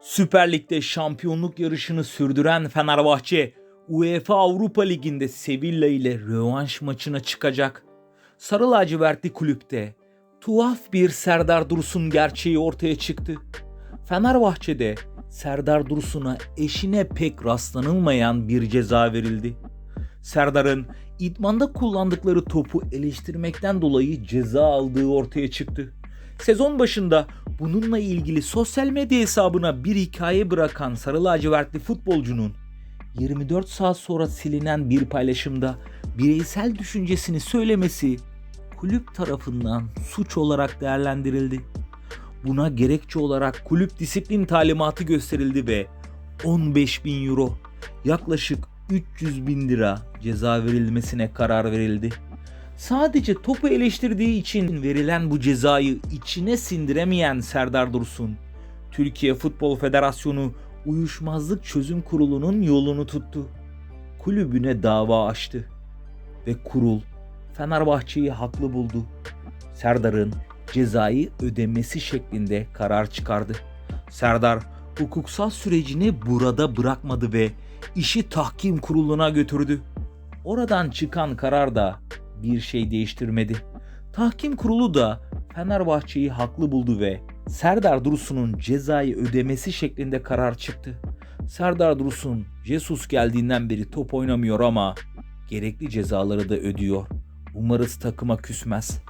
Süper Lig'de şampiyonluk yarışını sürdüren Fenerbahçe, UEFA Avrupa Ligi'nde Sevilla ile rövanş maçına çıkacak. Sarı lacivertli kulüpte tuhaf bir Serdar Dursun gerçeği ortaya çıktı. Fenerbahçe'de Serdar Dursun'a eşine pek rastlanılmayan bir ceza verildi. Serdar'ın idmanda kullandıkları topu eleştirmekten dolayı ceza aldığı ortaya çıktı. Sezon başında bununla ilgili sosyal medya hesabına bir hikaye bırakan sarı lacivertli futbolcunun 24 saat sonra silinen bir paylaşımda bireysel düşüncesini söylemesi kulüp tarafından suç olarak değerlendirildi. Buna gerekçe olarak kulüp disiplin talimatı gösterildi ve 15 bin euro yaklaşık 300 bin lira ceza verilmesine karar verildi. Sadece topu eleştirdiği için verilen bu cezayı içine sindiremeyen Serdar Dursun, Türkiye Futbol Federasyonu Uyuşmazlık Çözüm Kurulu'nun yolunu tuttu. Kulübüne dava açtı ve kurul Fenerbahçe'yi haklı buldu. Serdar'ın cezayı ödemesi şeklinde karar çıkardı. Serdar hukuksal sürecini burada bırakmadı ve işi tahkim kuruluna götürdü. Oradan çıkan karar da bir şey değiştirmedi. Tahkim kurulu da Fenerbahçe'yi haklı buldu ve Serdar Dursun'un cezayı ödemesi şeklinde karar çıktı. Serdar Dursun, Jesus geldiğinden beri top oynamıyor ama gerekli cezaları da ödüyor. Umarız takıma küsmez.